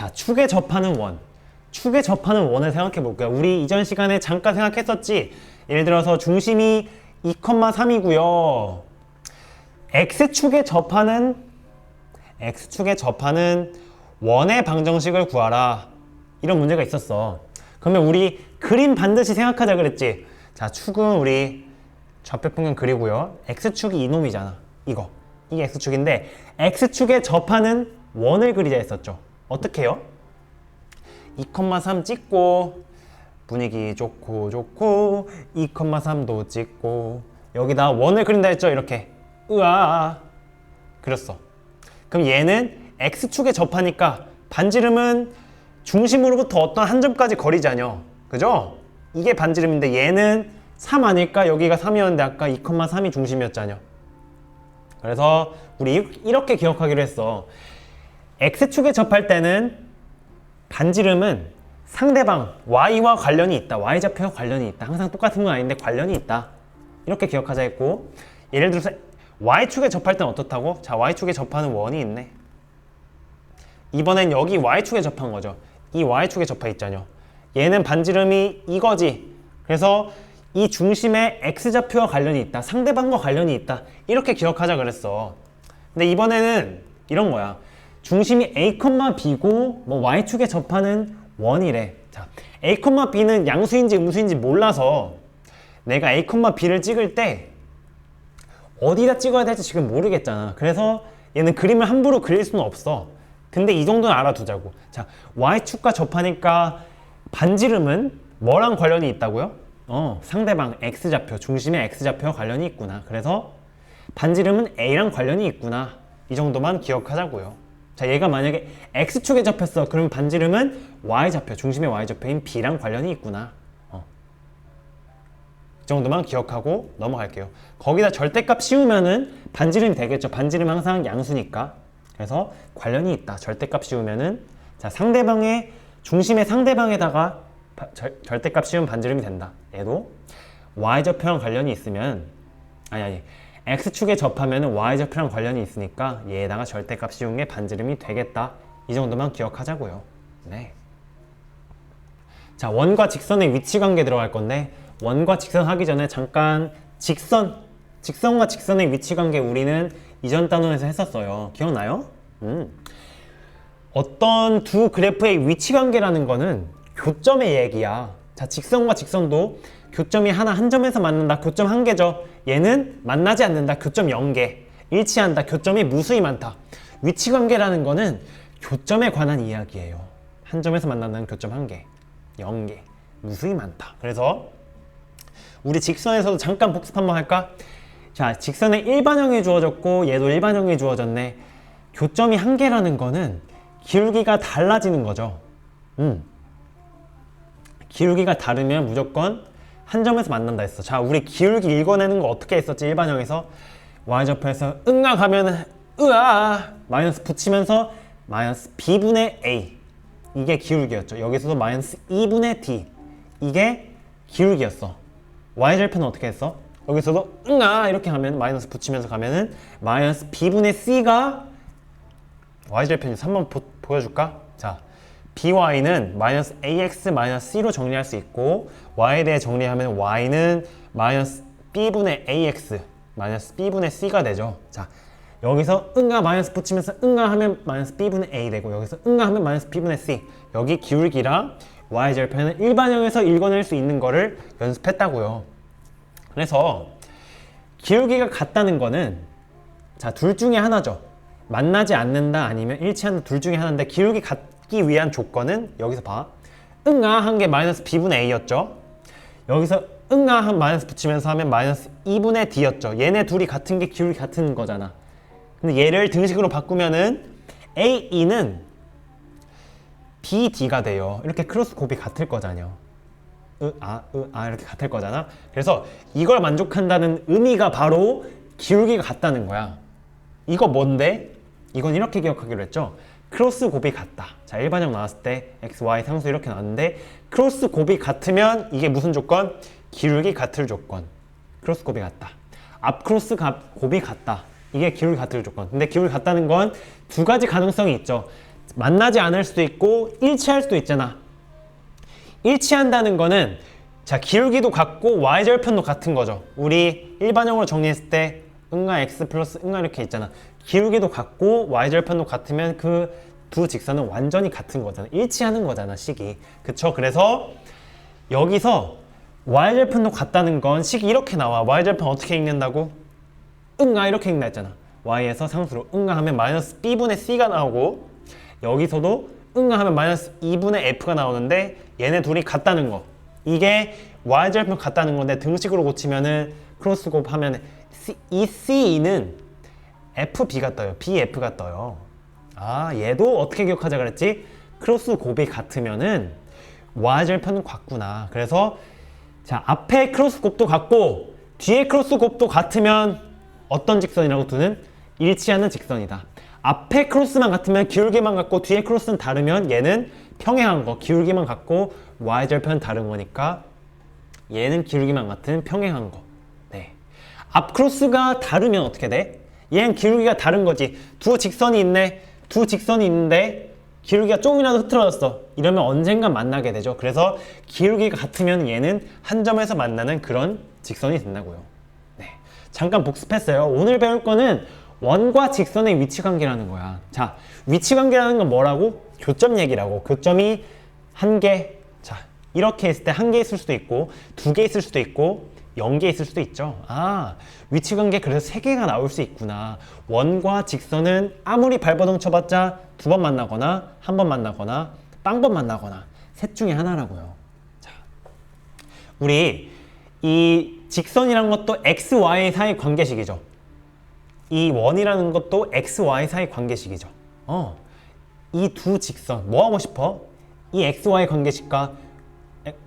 자, 축에 접하는 원. 축에 접하는 원을 생각해 볼게요. 우리 이전 시간에 잠깐 생각했었지. 예를 들어서 중심이 2,3이고요. x축에 접하는 x축에 접하는 원의 방정식을 구하라. 이런 문제가 있었어. 그러면 우리 그림 반드시 생각하자 그랬지. 자, 축은 우리 좌표평면 그리고요. x축이 이놈이잖아. 이거. 이게 x축인데 x축에 접하는 원을 그리자 했었죠. 어떻게 해요? 2,3 찍고 분위기 좋고 좋고 2,3도 찍고 여기다 원을 그린다 했죠. 이렇게. 으아. 그렸어. 그럼 얘는 x축에 접하니까 반지름은 중심으로부터 어떤 한 점까지 거리자녀. 그죠? 이게 반지름인데 얘는 3 아닐까? 여기가 3이었는데 아까 2,3이 중심이었잖여. 그래서 우리 이- 이렇게 기억하기로 했어. X축에 접할 때는 반지름은 상대방 y와 관련이 있다. y좌표와 관련이 있다. 항상 똑같은 건 아닌데 관련이 있다. 이렇게 기억하자 했고 예를 들어서 y축에 접할 때는 어떻다고? 자, y축에 접하는 원이 있네. 이번엔 여기 y축에 접한 거죠. 이 y축에 접하 있잖요. 얘는 반지름이 이거지. 그래서 이 중심에 x좌표와 관련이 있다. 상대방과 관련이 있다. 이렇게 기억하자 그랬어. 근데 이번에는 이런 거야. 중심이 a, b고 뭐 y축에 접하는 원이래. 자, a, b는 양수인지 음수인지 몰라서 내가 a, b를 찍을 때 어디다 찍어야 될지 지금 모르겠잖아. 그래서 얘는 그림을 함부로 그릴 수는 없어. 근데 이 정도는 알아두자고. 자, y축과 접하니까 반지름은 뭐랑 관련이 있다고요? 어, 상대방 x좌표, 중심의 x좌표와 관련이 있구나. 그래서 반지름은 a랑 관련이 있구나. 이 정도만 기억하자고요. 자, 얘가 만약에 x축에 접혔어. 그러면 반지름은 y좌표, 중심의 y좌표인 b랑 관련이 있구나. 어. 이 정도만 기억하고 넘어갈게요. 거기다 절대값 씌우면은 반지름이 되겠죠. 반지름 항상 양수니까. 그래서 관련이 있다. 절대값 씌우면은 자 상대방의 중심의 상대방에다가 바- 절, 절대값 씌우면 반지름이 된다. 얘도 y좌표랑 관련이 있으면 아니 아니 x축에 접하면은 y좌표랑 관련이 있으니까 얘에다가 절대값 씌운 게 반지름이 되겠다. 이 정도만 기억하자고요. 네. 자, 원과 직선의 위치 관계 들어갈 건데 원과 직선 하기 전에 잠깐 직선, 직선과 직선의 위치 관계 우리는 이전 단원에서 했었어요. 기억나요? 음. 어떤 두 그래프의 위치 관계라는 거는 교점의 얘기야. 자, 직선과 직선도 교점이 하나 한 점에서 만난다. 교점 한 개죠. 얘는 만나지 않는다. 교점 0개. 일치한다. 교점이 무수히 많다. 위치 관계라는 거는 교점에 관한 이야기예요. 한 점에서 만난다는 교점 한 개. 0개. 무수히 많다. 그래서 우리 직선에서도 잠깐 복습 한번 할까? 자, 직선에 일반형이 주어졌고 얘도 일반형이 주어졌네. 교점이 한 개라는 거는 기울기가 달라지는 거죠. 음. 기울기가 다르면 무조건 한 점에서 만난다 했어. 자, 우리 기울기 읽어내는 거 어떻게 했었지? 일반형에서 y좌표에서 가면은 으아 마이너스 붙이면서 마이너스 b분의 a 이게 기울기였죠. 여기서도 마이너스 2분의 d 이게 기울기였어. y절편은 어떻게 했어? 여기서도 응아 이렇게 하면 마이너스 붙이면서 가면은 마이너스 b분의 c가 y절편이 3번 보, 보여줄까? 자, by는 마이너스 ax 마이너스 c로 정리할 수 있고 y에 대해 정리하면 y는 마이너스 b분의 ax 마이너스 b분의 c가 되죠. 자, 여기서 응아 마이너스 붙이면서 응아 하면 마이너스 b분의 a 되고 여기서 응아 하면 마이너스 b분의 c 여기 기울기랑 y절편은 일반형에서 읽어낼 수 있는 거를 연습했다고요. 그래서 기울기가 같다는 거는 자, 둘 중에 하나죠. 만나지 않는다 아니면 일치한다 둘 중에 하나인데 기울기 같 기 위한 조건은 여기서 봐. 응아 한 게 마이너스 b분의 a였죠. 여기서 응아 한 마이너스 붙이면서 하면 마이너스 2분의 d였죠. 얘네 둘이 같은 게 기울기 같은 거잖아. 근데 얘를 등식으로 바꾸면은 ae는 bd가 돼요. 이렇게 크로스 곱이 같을 거잖아요. 으, 아, 으, 아 이렇게 같을 거잖아. 그래서 이걸 만족한다는 의미가 바로 기울기가 같다는 거야. 이거 뭔데? 이건 이렇게 기억하기로 했죠. 크로스 곱이 같다. 자, 일반형 나왔을 때 x, y 상수 이렇게 나왔는데 크로스 곱이 같으면 이게 무슨 조건? 기울기 같을 조건. 크로스 곱이 같다. 앞 크로스 가- 곱이 같다. 이게 기울기 같을 조건. 근데 기울기 같다는 건 두 가지 가능성이 있죠. 만나지 않을 수도 있고 일치할 수도 있잖아. 일치한다는 거는 자 기울기도 같고 y절편도 같은 거죠. 우리 일반형으로 정리했을 때 응가 x 플러스 응가 이렇게 있잖아. 기울기도 같고 y절편도 같으면 그 두 직선은 완전히 같은 거잖아. 일치하는 거잖아 식이. 그쵸? 그래서 여기서 y절편도 같다는 건 식이 이렇게 나와. y절편 어떻게 읽는다고? 응가 이렇게 읽나 했잖아. y에서 상수로 응가 하면 마이너스 b분의 c가 나오고 여기서도 응가 하면 마이너스 2분의 f가 나오는데 얘네 둘이 같다는 거. 이게 y절편 같다는 건데 등식으로 고치면은 크로스 곱하면 C, 이 c는 fb가 떠요. bf가 떠요. 아 얘도 어떻게 기억하자 그랬지? 크로스 곱이 같으면은 y절편은 같구나. 그래서 자 앞에 크로스 곱도 같고 뒤에 크로스 곱도 같으면 어떤 직선이라고 두는 일치하는 직선이다. 앞에 크로스만 같으면 기울기만 같고 뒤에 크로스는 다르면 얘는 평행한 거 기울기만 같고 y절편 다른 거니까 얘는 기울기만 같은 평행한 거. 네. 앞 크로스가 다르면 어떻게 돼? 얘는 기울기가 다른 거지. 두 직선이 있네. 두 직선이 있는데 기울기가 조금이라도 흐트러졌어. 이러면 언젠간 만나게 되죠. 그래서 기울기가 같으면 얘는 한 점에서 만나는 그런 직선이 된다고요. 네. 잠깐 복습했어요. 오늘 배울 거는 원과 직선의 위치 관계라는 거야. 자, 위치 관계라는 건 뭐라고? 교점 얘기라고. 교점이 한 개. 자, 이렇게 했을 때 한 개 있을 수도 있고, 두 개 있을 수도 있고, 0개 있을 수도 있죠. 아, 위치 관계 그래서 세 개가 나올 수 있구나. 원과 직선은 아무리 발버둥 쳐봤자 두 번 만나거나 한 번 만나거나 빵번 만나거나 셋 중에 하나라고요. 자, 우리 이 직선이란 것도 x, y 사이 관계식이죠. 이 원이라는 것도 x, y 사이 관계식이죠. 어, 이 두 직선 뭐 하고 싶어? 이 x, y 관계식과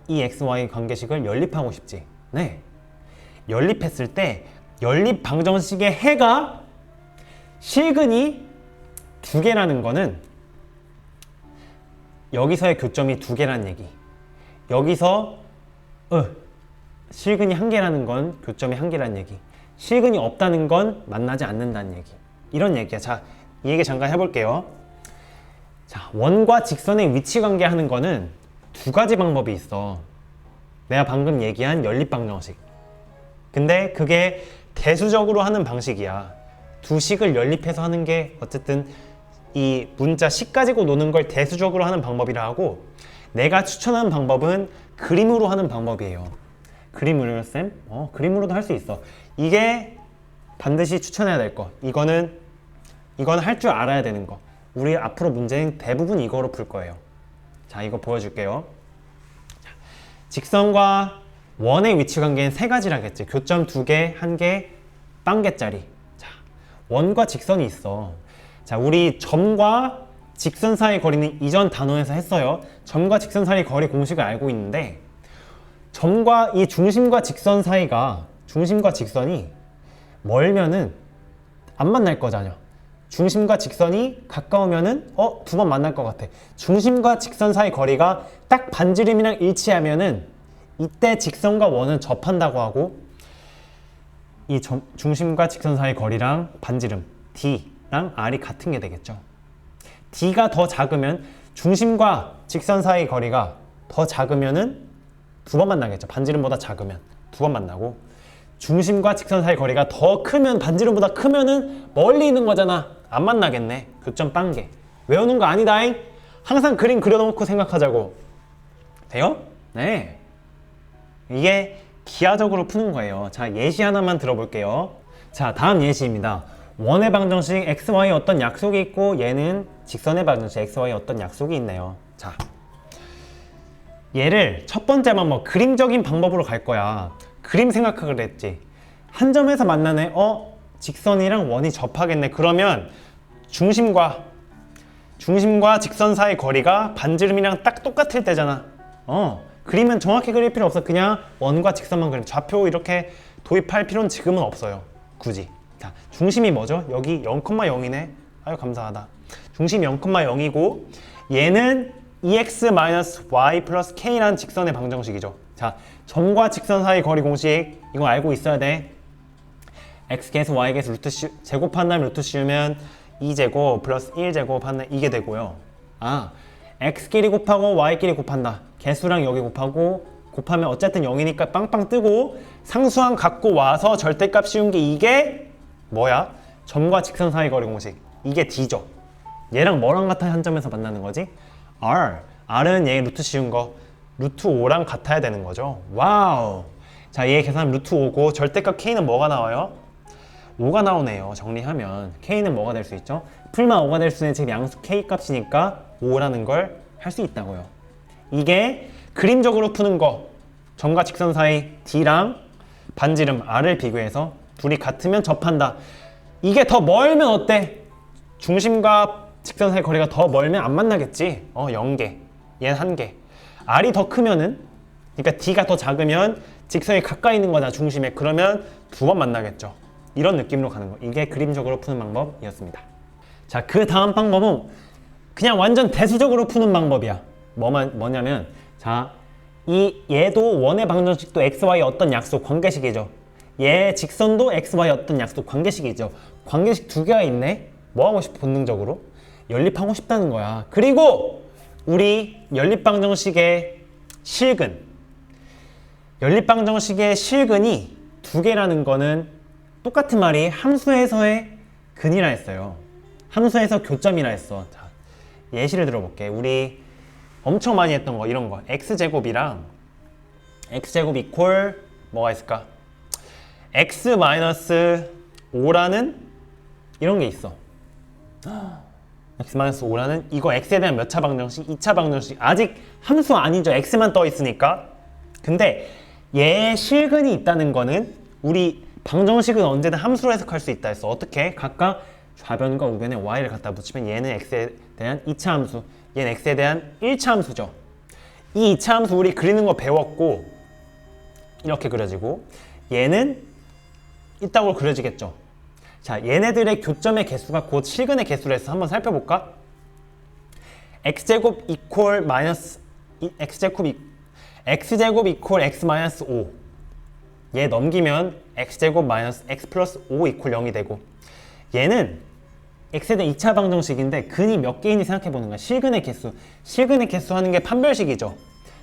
이 x, y 관계식을 연립하고 싶지. 네. 연립했을 때 연립 방정식의 해가 실근이 두 개라는 거는 여기서의 교점이 두 개라는 얘기. 여기서 어, 실근이 한 개라는 건 교점이 한 개라는 얘기. 실근이 없다는 건 만나지 않는다는 얘기. 이런 얘기야. 자, 이 얘기 잠깐 해볼게요. 자, 원과 직선의 위치 관계 하는 거는 두 가지 방법이 있어. 내가 방금 얘기한 연립 방정식. 근데 그게 대수적으로 하는 방식이야. 두 식을 연립해서 하는 게 어쨌든 이 문자 식 가지고 노는 걸 대수적으로 하는 방법이라 하고 내가 추천하는 방법은 그림으로 하는 방법이에요. 그림으로요, 쌤? 어, 그림으로도 할 수 있어. 이게 반드시 추천해야 될 거. 이거는 이거는 할줄 알아야 되는 거. 우리 앞으로 문제는 대부분 이거로 풀 거예요. 자, 이거 보여줄게요. 자, 직선과 원의 위치 관계는 세 가지라겠지. 교점 두 개, 한 개, 빵개짜리. 자, 원과 직선이 있어. 자, 우리 점과 직선 사이 거리는 이전 단원에서 했어요. 점과 직선 사이 거리 공식을 알고 있는데 점과 이 중심과 직선 사이가 중심과 직선이 멀면은 안 만날 거잖아. 중심과 직선이 가까우면은 어 두 번 만날 것 같아. 중심과 직선 사이 거리가 딱 반지름이랑 일치하면은 이때 직선과 원은 접한다고 하고 이 점, 중심과 직선 사이 거리랑 반지름 D랑 R이 같은 게 되겠죠. D가 더 작으면 중심과 직선 사이 거리가 더 작으면은 두 번 만나겠죠. 반지름보다 작으면 두 번 만나고 중심과 직선 사이 거리가 더 크면 반지름보다 크면은 멀리 있는 거잖아. 안 만나겠네. 교점 빵개. 외우는 거 아니다잉. 항상 그림 그려놓고 생각하자고. 돼요? 네. 이게 기하적으로 푸는 거예요. 자, 예시 하나만 들어볼게요. 자, 다음 예시입니다. 원의 방정식 x, y 어떤 약속이 있고 얘는 직선의 방정식 x, y 어떤 약속이 있네요. 자, 얘를 첫 번째만 뭐 그림적인 방법으로 갈 거야. 그림 생각하기로 했지. 한 점에서 만나네. 어? 직선이랑 원이 접하겠네. 그러면 중심과 중심과 직선 사이 거리가 반지름이랑 딱 똑같을 때잖아. 어. 그림은 정확히 그릴 필요 없어. 그냥 원과 직선만 그림. 좌표 이렇게 도입할 필요는 지금은 없어요. 굳이. 자, 중심이 뭐죠? 여기 0,0이네. 아유 감사하다. 중심이 0,0이고 얘는 EX-Y 플러스 K라는 직선의 방정식이죠. 자, 점과 직선 사이 거리 공식 이거 알고 있어야 돼. X계에서 Y계에서 루트 씌, 제곱한 다음 루트 씌우면 2제곱 플러스 1제곱 하면 이게 되고요. 아 x끼리 곱하고 y끼리 곱한다 개수랑 여기 곱하고 곱하면 어쨌든 0이니까 빵빵 뜨고 상수항 갖고 와서 절대값 씌운 게 이게 뭐야? 점과 직선 사이 거리 공식 이게 d죠 얘랑 뭐랑 같아 한 점에서 만나는 거지? r r은 얘 루트 씌운 거 루트 5랑 같아야 되는 거죠 와우 자얘 계산하면 루트 5고 절대값 k는 뭐가 나와요? 5가 나오네요. 정리하면 k는 뭐가 될 수 있죠? 풀만 5가 될 수 있는 지금 양수 k 값이니까 5라는 걸 할 수 있다고요. 이게 그림적으로 푸는 거 점과 직선 사이 d랑 반지름 r을 비교해서 둘이 같으면 접한다. 이게 더 멀면 어때? 중심과 직선 사이 거리가 더 멀면 안 만나겠지. 어, 0개. 얘는 1개. r이 더 크면은 그러니까 d가 더 작으면 직선이 가까이 있는 거다 중심에. 그러면 두 번 만나겠죠. 이런 느낌으로 가는 거. 이게 그림적으로 푸는 방법이었습니다. 자, 그 다음 방법은 그냥 완전 대수적으로 푸는 방법이야. 뭐만 뭐냐면 자, 이 얘도 원의 방정식도 x, y 어떤 약속 관계식이죠. 얘 직선도 x, y 어떤 약속 관계식이죠. 관계식 두 개가 있네. 뭐 하고 싶어 본능적으로? 연립하고 싶다는 거야. 그리고 우리 연립 방정식의 실근 연립 방정식의 실근이 두 개라는 거는 똑같은 말이 함수에서의 근이라 했어요. 함수에서 교점이라 했어. 자, 예시를 들어볼게. 우리 엄청 많이 했던 거 이런 거 x제곱이랑 x제곱 이퀄 뭐가 있을까? x 마이너스 5라는 이런 게 있어. x 마이너스 5라는 이거 x에 대한 몇 차 방정식? 2차 방정식. 아직 함수 아니죠. x만 떠 있으니까. 근데 얘의 실근이 있다는 거는 우리 방정식은 언제든 함수로 해석할 수 있다 했어. 어떻게? 각각 좌변과 우변에 y를 갖다 붙이면 얘는 x에 대한 2차 함수, 얘는 x에 대한 1차 함수죠. 이 2차 함수 우리 그리는 거 배웠고 이렇게 그려지고 얘는 이따구로 그려지겠죠. 자, 얘네들의 교점의 개수가 곧 실근의 개수를 해서 한번 살펴볼까? x제곱 이퀄 마이너스 이- x제곱 이 x제곱 이퀄 x 마이너스 5. 얘 넘기면 x제곱 마이너스 x 플러스 5 이퀄 0이 되고 얘는 x에 대한 2차 방정식인데 근이 몇 개인지 생각해 보는 거야. 실근의 개수. 실근의 개수 하는 게 판별식이죠.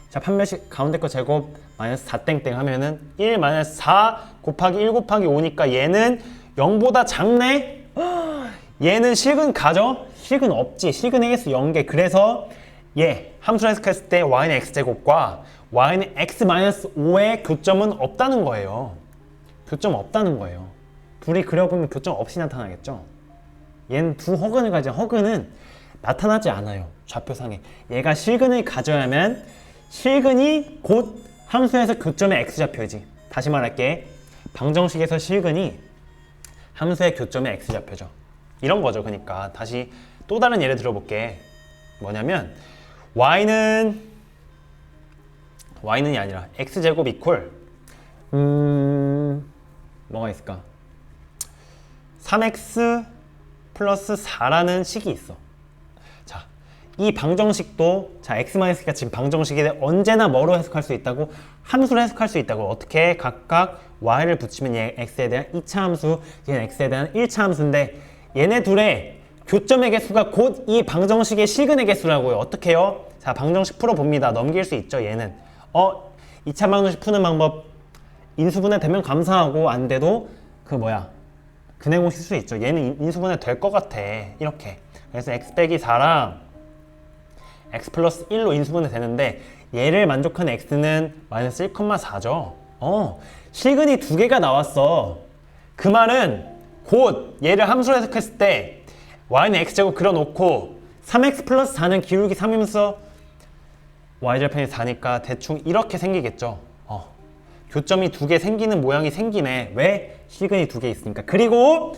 자, 판별식 가운데 거 제곱 마이너스 4 땡땡 하면은 1 마이너스 4 곱하기 1 곱하기 5니까 얘는 0보다 작네? 얘는 실근 가죠? 실근 없지. 실근의 개수 0개. 그래서 얘 함수로 해석했을 때 y는 x제곱과 y는 x 마이너스 5의 교점은 없다는 거예요. 교점 없다는 거예요. 둘이 그려보면 교점 없이 나타나겠죠? 얘는 두 허근을 가진 허근은 나타나지 않아요. 좌표상에. 얘가 실근을 가져야만 실근이 곧 함수에서 교점의 x좌표지. 다시 말할게. 방정식에서 실근이 함수의 교점의 x좌표죠. 이런 거죠. 그러니까 다시 또 다른 예를 들어볼게. 뭐냐면 y는 y는이 아니라 x제곱 이퀄 음 뭐가 있을까? 3x 플러스 4라는 식이 있어. 자, 이 방정식도 자 x-가 지금 방정식인데 언제나 뭐로 해석할 수 있다고 함수로 해석할 수 있다고 어떻게 각각 y를 붙이면 얘 x에 대한 2차 함수, 얘는 x에 대한 1차 함수인데 얘네 둘의 교점의 개수가 곧 이 방정식의 실근의 개수라고요. 어떻게 해요? 자, 방정식 풀어봅니다. 넘길 수 있죠, 얘는. 어, 2차 방정식 푸는 방법 인수분해 되면 감사하고 안 돼도 그 뭐야 근해공 쓸수 있죠. 얘는 인- 인수분해 될 것 같아. 이렇게. 그래서 x 빼기 4랑 x 플러스 1로 인수분해 되는데 얘를 만족하는 x는 마이너스 1,4죠. 어, 실근이 두 개가 나왔어. 그 말은 곧 얘를 함수로 해석했을 때 y는 x제곱 그려놓고 3x 플러스 4는 기울기 3이면서 y절편이 4니까 대충 이렇게 생기겠죠. 어. 교점이 두 개 생기는 모양이 생기네. 왜? 실근이 두 개 있으니까. 그리고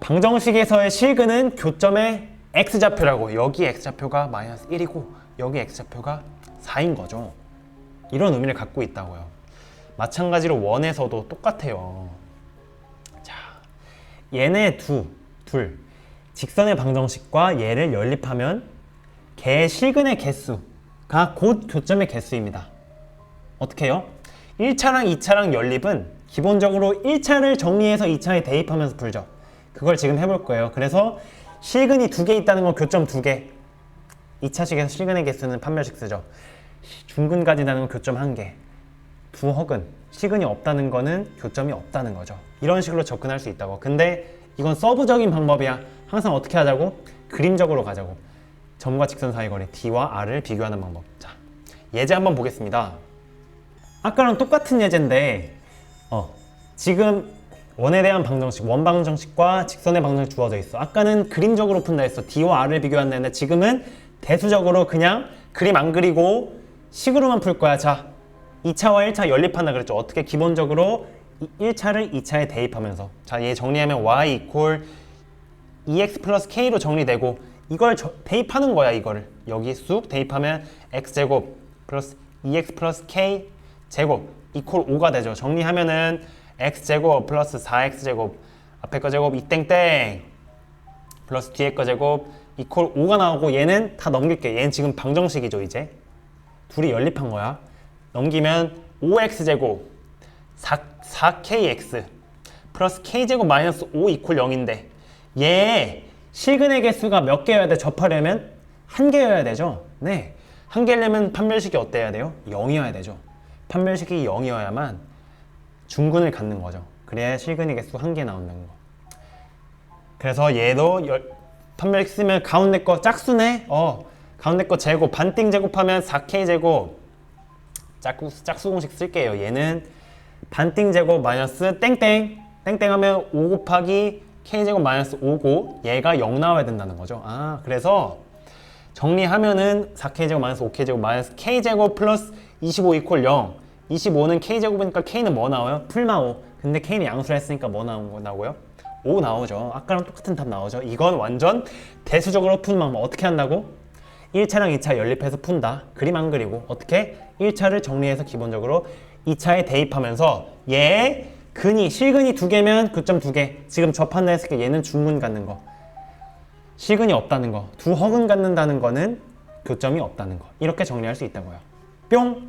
방정식에서의 실근은 교점의 x좌표라고. 여기 x좌표가 마이너스 1이고 여기 x좌표가 4인 거죠. 이런 의미를 갖고 있다고요. 마찬가지로 원에서도 똑같아요. 자, 얘네 두, 둘. 직선의 방정식과 얘를 연립하면 개 실근의 개수가 곧 교점의 개수입니다. 어떻게 해요? 1차랑 2차랑 연립은 기본적으로 1차를 정리해서 2차에 대입하면서 풀죠. 그걸 지금 해볼 거예요. 그래서 실근이 두 개 있다는 건 교점 두 개. 2차식에서 실근의 개수는 판별식 쓰죠. 시- 중근까지라는 건 교점 한 개. 두 허근 시근이 없다는 거는 교점이 없다는 거죠. 이런 식으로 접근할 수 있다고. 근데 이건 서브적인 방법이야. 항상 어떻게 하자고? 그림적으로 가자고. 점과 직선 사이 거리 D와 R을 비교하는 방법. 자, 예제 한번 보겠습니다. 아까랑 똑같은 예제인데 어, 지금 원에 대한 방정식, 원 방정식과 직선의 방정식 주어져 있어. 아까는 그림적으로 푼다 했어. D와 R을 비교한다 했는데 지금은 대수적으로 그냥 그림 안 그리고 식으로만 풀 거야. 자, 2차와 1차 연립한다 그랬죠. 어떻게 기본적으로 1차를 2차에 대입하면서 자, 얘 정리하면 y 이퀄 2x 플러스 k로 정리되고 이걸 저- 대입하는 거야 이거를 여기 쑥 대입하면 x제곱 플러스 2x 플러스 k 제곱 이퀄 5가 되죠. 정리하면은 x제곱 플러스 4x제곱 앞에 거 제곱 이 땡땡 플러스 뒤에 거 제곱 이퀄 5가 나오고 얘는 다 넘길게. 얘는 지금 방정식이죠 이제. 둘이 연립한 거야. 넘기면 5x제곱 4, 4kx 플러스 k제곱 마이너스 5 이퀄 0인데 얘 실근의 개수가 몇 개여야 돼? 접하려면 한 개여야 되죠? 네. 한 개려면 판별식이 어때야 돼요? 0이어야 되죠 판별식이 0이어야만 중근을 갖는 거죠. 그래야 실근의 개수 한 개 나온다는 거. 그래서 얘도 열, 판별식 쓰면 가운데 거 짝수네 어 가운데 거 제곱 반띵 제곱하면 4k 제곱 짝수, 짝수 공식 쓸게요. 얘는 반띵 제곱 마이너스 땡땡. 땡땡 하면 5 곱하기 k 제곱 마이너스 5고 얘가 0 나와야 된다는 거죠. 아 그래서 정리하면은 4k 제곱 마이너스 5k 제곱 마이너스 k 제곱 플러스 25 이퀄 0 25는 k 제곱이니까 k는 뭐 나와요? 풀마 5 근데 k는 양수를 했으니까 뭐 나온 거 나고요? 5 나오죠. 아까랑 똑같은 답 나오죠. 이건 완전 대수적으로 푸는 방법 어떻게 한다고? 1차랑 2차 연립해서 푼다. 그림 안 그리고 어떻게? 1차를 정리해서 기본적으로 2차에 대입하면서 얘 근이 실근이 두 개면 교점 두 개. 지금 접한다 했을 때 얘는 중근 갖는 거. 실근이 없다는 거. 두 허근 갖는다는 거는 교점이 없다는 거. 이렇게 정리할 수 있다고요. 뿅.